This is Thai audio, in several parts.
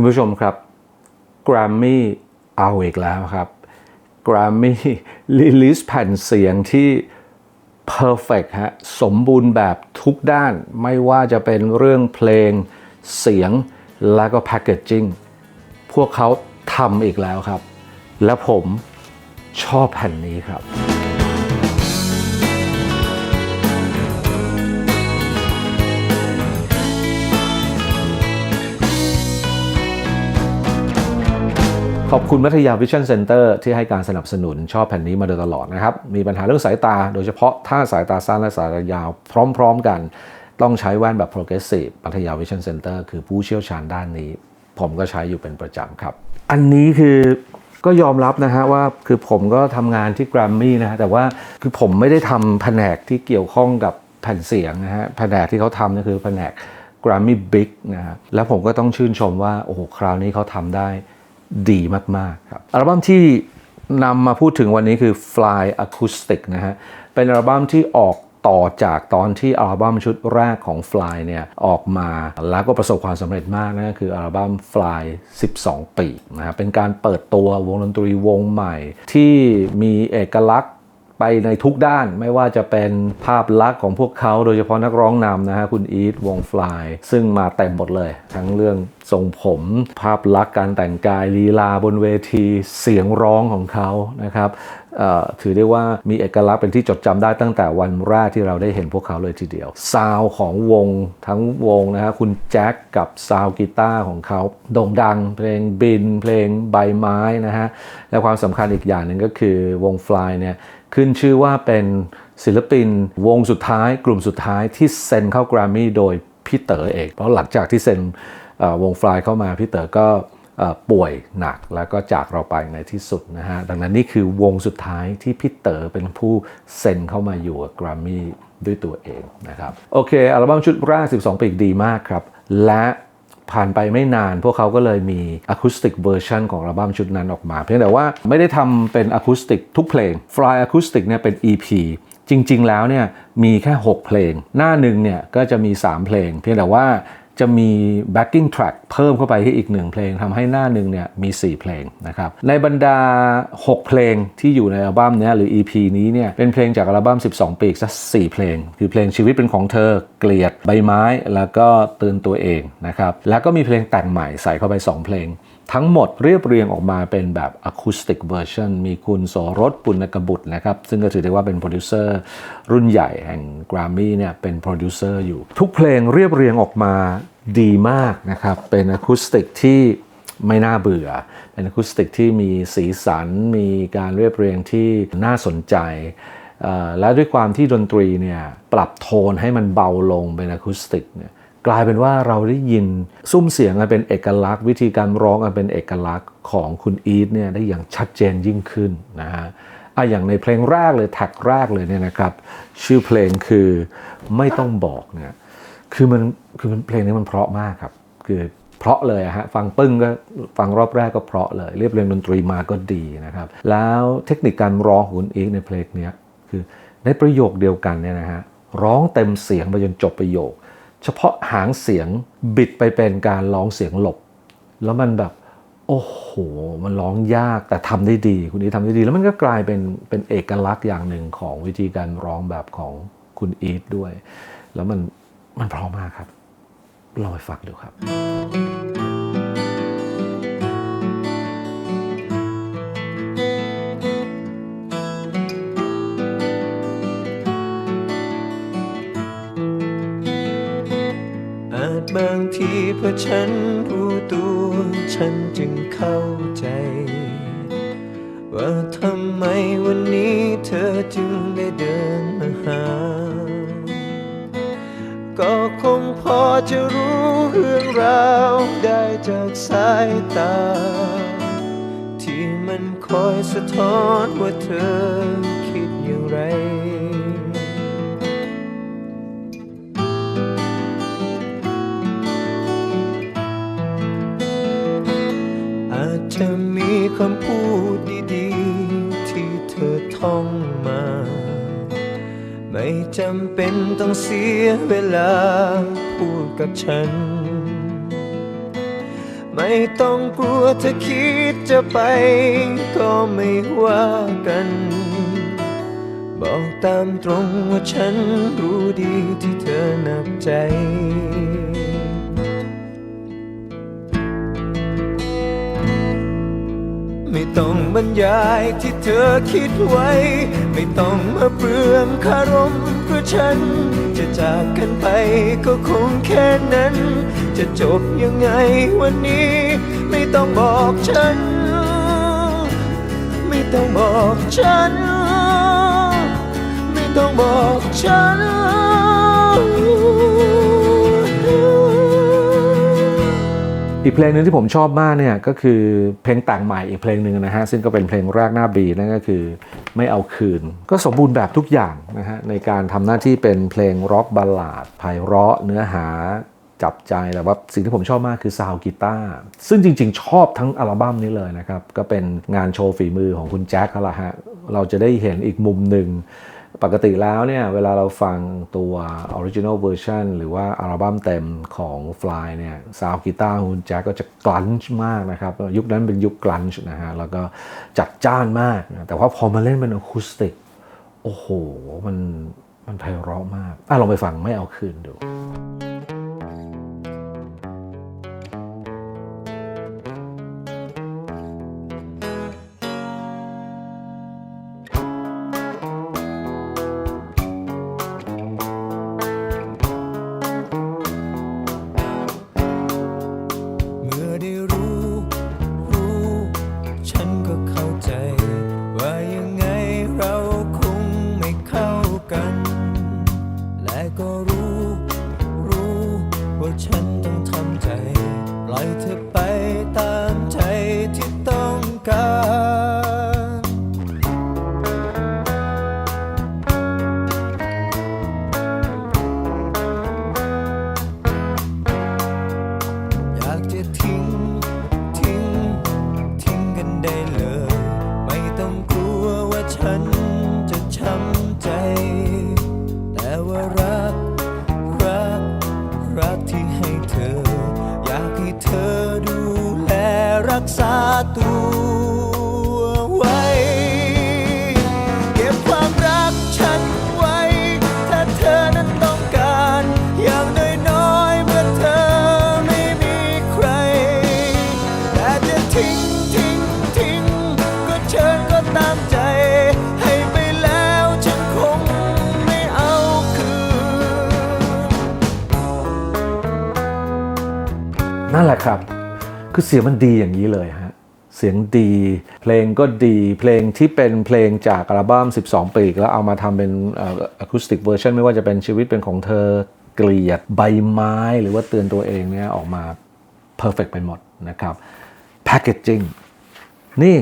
คุณผู้ชมครับ g r a m m y เอาอีกแล้วครับ g r a m m y รีลิสแผ่นเสียงที่ perfect ฮะสมบูรณ์แบบทุกด้านไม่ว่าจะเป็นเรื่องเพลงเสียงและก็แพ c เกจจิ้งพวกเขาทำอีกแล้วครับ และผมชอบแผ่นนี้ครับ ขอบคุณมัธยาวิชั่นเซ็นเตอร์ที่ให้การสนับสนุนชอบแผ่นนี้มาโดยตลอดนะครับ มีปัญหาเรื่องสายตา โดยเฉพาะถ้าสายตาสั้นและสายตายาวพร้อม ๆ กัน ต้องใช้แว่นแบบ progressive มัธยาวิชั่นเซ็นเตอร์คือผู้เชี่ยวชาญด้านนี้ ผมก็ใช้อยู่เป็นประจำครับ อันนี้คือก็ยอมรับนะฮะว่าคือผมก็ทำงานที่ g r มมี่นะฮะแต่ว่าคือผมไม่ได้ทำแผนกที่เกี่ยวข้องกับแผ่นเสียงนะฮะแผนกที่เขาทำนี่คือแผนก Grammy Big นะฮะแล้วผมก็ต้องชื่นชมว่าโอ้โหคราวนี้เขาทำได้ ดีมากๆครับอัลบั้มที่นำมาพูดถึงวันนี้คือ Fly Acoustic นะฮะ เป็นอัลบั้มที่ออกต่อจากตอนที่อัลบั้มชุดแรกของ Fly เนี่ยออกมาแล้วก็ประสบความสำเร็จมากนะคืออัลบั้ม Fly 12 ปีนะครับเป็นการเปิดตัววงดนตรีวงใหม่ ที่มีเอกลักษณ์ไปในทุกด้านไม่ว่าจะเป็นภาพลักษณ์ของพวกเขาโดยเฉพาะนักร้องนำนะฮะคุณอีทวงฟลายซึ่งมาเต็มหมดเลย ทั้งเรื่อง ทรงผม ภาพลักษณ์การแต่งกายลีลาบนเวทีเสียงร้องของเขานะครับถือได้ว่ามีเอกลักษณ์เป็นที่จดจำได้ตั้งแต่วันแรกที่เราได้เห็นพวกเขาเลยทีเดียว ซาวของวงทั้งวงนะฮะคุณแจ็คกับซาวกีตาร์ของเขาโด่งดัง เพลงบิน เพลงใบไม้นะฮะและความสำคัญอีกอย่างหนึ่งก็คือวงฟลายเนี่ยขึ้นชื่อว่าเป็นศิลปินวงสุดท้าย กลุ่มสุดท้ายที่เซ็นเข้าแกรมมี่โดยพี่เต๋อเองเพราะหลังจากที่เซ็น วงฟลายเข้ามาพี่เต๋อก็ป่วยหนักแล้วก็จากเราไปในที่สุดนะฮะ ดังนั้นนี่คือวงสุดท้ายที่พี่เต๋อเป็นผู้เซ็นเข้ามาอยู่กับแกรมมี่ด้วยตัวเองนะครับ โอเค อัลบั้มชุดแรก 12 ปีกดีมากครับ และผ่านไปไม่นานพวกเขาก็เลยมีอะคูสติกเวอร์ชันของอัลบั้มชุดนั้นออกมา เพียงแต่ว่าไม่ได้ทำเป็นอะคูสติกทุกเพลง Fly Acoustic เนี่ยเป็น EP จริง ๆ แล้วเนี่ยมีแค่ 6 เพลง หน้าหนึ่งเนี่ยก็จะมี 3 เพลง เพียงแต่ว่า จะมี backing track เพิ่มเข้าไปที่อีกหนึ่งเพลงทำให้หน้าหนึ่งเนี่ยมี 4 เพลงนะครับในบรรดา 6 เพลงที่อยู่ในอัลบั้มนี้หรือ EP นี้เนี่ยเป็นเพลงจากอัลบั้ม 12 ปีกสัก4เพลง คือเพลงชีวิตเป็นของเธอเกลียดใบไม้แล้วก็เตือนตัวเองนะครับแล้วก็มีเพลงแต่งใหม่ใส่เข้าไป 2 เพลง ทั้งหมดเรียบเรียงออกมาเป็นแบบอะคูสติกเวอร์ชันมีคุณโสรสปุณกบุตรนะครับ ซึ่งก็ถือได้ว่าเป็นโปรดิวเซอร์รุ่นใหญ่แห่ง g r a m m y เนี่ยเป็นโปรดิวเซอร์อยู่ ทุกเพลงเรียบเรียงออกมาดีมากนะครับ เป็นอะคูสติกที่ไม่น่าเบื่อ เป็นอะคูสติกที่มีสีสัน มีการเรียบเรียงที่น่าสนใจและด้วยความที่ดนตรีเนี่ยปรับโทนให้มันเบาลงเป็นอะคูสติกเนี่ย กลายเป็นว่าเราได้ยินซุ้มเสียงอันเป็นเอกลักษณ์ วิธีการร้องอันเป็นเอกลักษณ์ของคุณอีทเนี่ยได้อย่างชัดเจนยิ่งขึ้นนะฮะอะอย่างในเพลงแรกเลยแท็กแรกเลยเนี่ยนะครับ ชื่อเพลงคือไม่ต้องบอกเนี่ยคือมันคือมันเพลงนี้มันเพราะมากครับ คือเพราะเลยอะฮะฟังปึ้งก็ฟังรอบแรกก็เพราะเลยเรียบเรียงดนตรีมาก็ดีนะครับ แล้วเทคนิคการร้องของคุณอีกในเพลงนี้คือในประโยคเดียวกันเนี่ยนะฮะร้องเต็มเสียงไปจนจบประโยค เฉพาะหางเสียงบิดไปเป็นการร้องเสียงหลบ แล้วมันแบบ โอ้โห มันร้องยากแต่ทำได้ดี คุณอีททำได้ดี แล้วมันก็กลายเป็นเป็นเอกลักษณ์อย่างหนึ่งของวิธีการร้องแบบของคุณอีทด้วย แล้วมันมันพร้อมากครับลองไปฟังดูครับ บางทีเพราะฉันรู้ตัวฉันจึงเข้าใจ ว่าทำไมวันนี้เธอจึงได้เดินมาหา ก็คงพอจะรู้เรื่องราวได้จากสายตา ที่มันคอยสะท้อนว่าเธอ จำเป็นต้องเสียเวลาพูดกับฉัน ไม่ต้องกลัวถ้าคิดจะไปก็ไม่ว่ากัน บอกตามตรงว่าฉันรู้ดีที่เธอหนักใจ ไม่ต้องบรรยายที่เธอคิดไว้ ไม่ต้องมาเปลืองคารมเพราะฉัน จะจากกันไปก็คงแค่นั้น จะจบยังไงวันนี้ ไม่ต้องบอกฉัน ไม่ต้องบอกฉัน ไม่ต้องบอกฉัน อีกเพลงหนึ่งที่ผมชอบมากเนี่ยก็คือเพลงแต่งใหม่อีกเพลงหนึ่งนะฮะซึ่งก็เป็นเพลงแรกหน้าบีนั่นก็คือไม่เอาคืน ก็สมบูรณ์แบบทุกอย่างนะฮะในการทำหน้าที่เป็นเพลงร็อกบัลลาดไพเราะเนื้อหาจับใจแต่ว่าสิ่งที่ผมชอบมากคือซาวกีตาร์ซึ่งจริง ๆ ชอบทั้งอัลบั้มนี้เลยนะครับ ก็เป็นงานโชว์ฝีมือของคุณแจ็คเขาละฮะเราจะได้เห็นอีกมุมหนึ่ง ปกติแล้วเนี่ยเวลาเราฟังตัว Original Version หรือว่าอัลบั้มเต็มของ Fly เนี่ยซาวกีตาร์คุณแจ็คก็จะกลันช์มากนะครับ ยุคนั้นเป็นยุคกลันช์นะฮะ แล้วก็จัดจ้านมากนะแต่ว่าพอมาเล่นเป็นอะคูสติก โอ้โห มันมันไพเราะมาก อะลองไปฟังไม่เอาคืนดู ให้เธอ อยากให้เธอดูแลรักษาตัว นั่นแหละครับ คือเสียงมันดีอย่างนี้เลยฮะ เสียงดี เพลงก็ดี เพลงที่เป็นเพลงจากอัลบั้ม 12 ปีก แล้วเอามาทำเป็นอะคูสติกเวอร์ชันไม่ว่าจะเป็นชีวิตเป็นของเธอ เกลียด ใบไม้ หรือว่าเตือนตัวเองเนี่ยออกมาเพอร์เฟกไปหมดนะครับ แพคเกจจิ้งนี่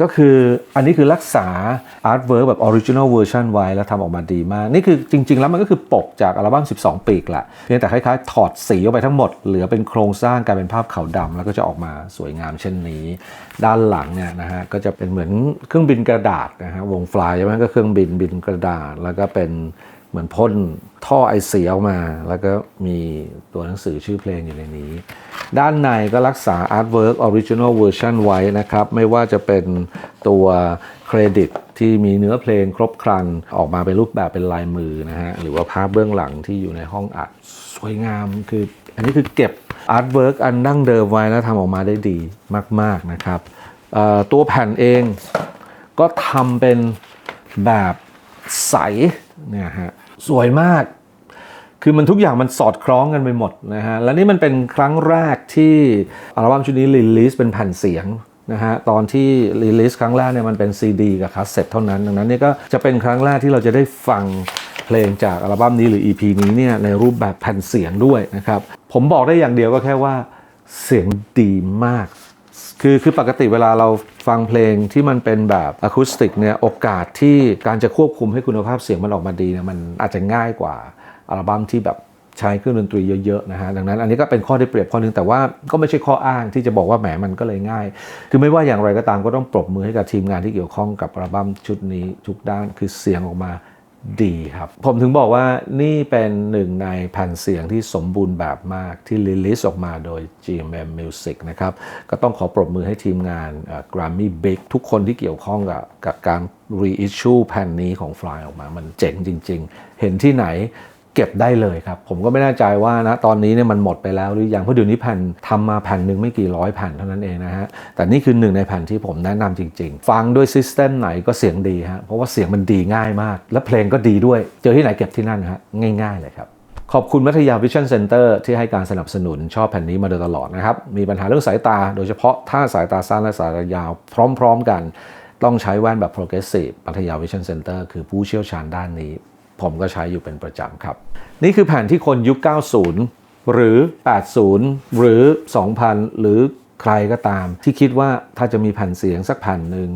ก็คืออันนี้คือรักษาอาร์ตเวิร์แบบออริจิน l ลเวอร์ชันไว้แล้วทำออกมาดีมาก นี่คือจริง ๆ แล้วมันก็คือปกจากอัลบั้ม 12 ปีกแหละเพียงแต่คล้ายๆ ถอดสีออกไปทั้งหมด เหลือเป็นโครงสร้างกลายเป็นภาพขาวดำแล้วก็จะออกมาสวยงามเช่นนี้ ด้านหลังเนี่ยนะฮะก็จะเป็นเหมือนเครื่องบินกระดาษนะฮะวงฟลายใช่ไหมก็เครื่องบินบินกระดาษ แล้วก็เป็นเหมือนพ่นท่อไอเสียออกมา แล้วก็มีตัวหนังสือชื่อเพลงอยู่ในนี้ ด้านในก็รักษา Artwork Original Version ไว้นะครับ ไม่ว่าจะเป็นตัวเครดิตที่มีเนื้อเพลงครบครัน ออกมาเป็นรูปแบบเป็นลายมือนะฮะ หรือว่าภาพเบื้องหลังที่อยู่ในห้องอัด สวยงามคือ อันนี้คือเก็บ Artwork อันดั้งเดิมไว้แล้วทำออกมาได้ดีมาก ๆ นะครับ ตัวแผ่นเองก็ทำเป็นแบบใสเนี่ยฮะสวยมาก คือมันทุกอย่างมันสอดคล้องกันไปหมดนะฮะ และนี่มันเป็นครั้งแรกที่อัลบั้มชุดนี้รีลิสเป็นแผ่นเสียงนะฮะตอนที่รีลิสครั้งแรกเนี่ยมันเป็นซีดีกับคาสเซ็ตเท่านั้น ดังนั้นนี่ก็จะเป็นครั้งแรกที่เราจะได้ฟังเพลงจากอัลบั้มนี้หรือ EP นี้เนี่ยในรูปแบบแผ่นเสียงด้วยนะครับ ผมบอกได้อย่างเดียวก็แค่ว่าเสียงดีมาก คือคือปกติเวลาเราฟังเพลงที่มันเป็นแบบอะคูสติกเนี่ยโอกาสที่การจะควบคุมให้คุณภาพเสียงมันออกมาดีเนี่ยมันอาจจะง่ายกว่า อัลบั้มที่แบบใช้เครื่องดนตรีเยอะๆนะฮะดังนั้นอันนี้ก็เป็นข้อได้เปรียบข้อหนึงแต่ว่าก็ไม่ใช่ข้ออ้างที่จะบอกว่าแหมมันก็เลยง่าย คือไม่ว่าอย่างไรก็ตามก็ต้องปรบมือให้กับทีมงานที่เกี่ยวข้องกับอัลบั้มชุดนี้ทุกด้านคือเสียงออกมาดีครับ ผมถึงบอกว่านี่เป็นหนึ่งในแผ่นเสียงที่สมบูรณ์แบบมากที่รีลิสออกมาโดย GMM Music นะครับ ก็ต้องขอปรบมือให้ทีมงาน Grammy Big ทุกคนที่เกี่ยวข้องกับกับการ reissue แผ่นนี้ของ Fly ออกมา มันเจ๋งจริง ๆ เห็นที่ไหน เก็บได้เลยครับ ผมก็ไม่แน่ใจว่านะตอนนี้เนี่ยมันหมดไปแล้วหรือยังเพราะเดี๋ยวนี้แผ่นทำมาแผ่นหนึ่งไม่กี่ร้อยแผ่นเท่านั้นเองนะฮะแต่นี่คือหนึ่งในแผ่นที่ผมแนะนำจริง ๆ ฟังด้วยซิสเต็มไหนก็เสียงดีฮะเพราะว่าเสียงมันดีง่ายมาก และเพลงก็ดีด้วย เจอที่ไหนเก็บที่นั่นฮะง่าย ๆ เลยครับขอบคุณมัธยาวิชั่นเซ็นเตอร์ที่ให้การสนับสนุนชอบแผ่นนี้มาโดยตลอดนะครับ มีปัญหาเรื่องสายตา โดยเฉพาะถ้าสายตาสั้นและสายตายาวพร้อม ๆ กัน ต้องใช้แว่นแบบ progressive มัธยาวิชั่นเซ็นเตอร์คือผู้เชี่ยวชาญด้านนี้ ผมก็ใช้อยู่เป็นประจำครับ นี่คือแผ่นที่คนยุค 90 หรือ 80 หรือ 2000 หรือใครก็ตาม ที่คิดว่าถ้าจะมีแผ่นเสียงสักแผ่นหนึ่ง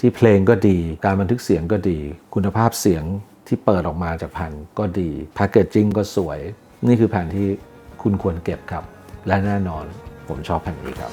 ที่เพลงก็ดี การบันทึกเสียงก็ดี คุณภาพเสียงที่เปิดออกมาจากแผ่นก็ดีแพคเกจจิ้งก็สวย นี่คือแผ่นที่คุณควรเก็บครับ และแน่นอนผมชอบแผ่นนี้ครับ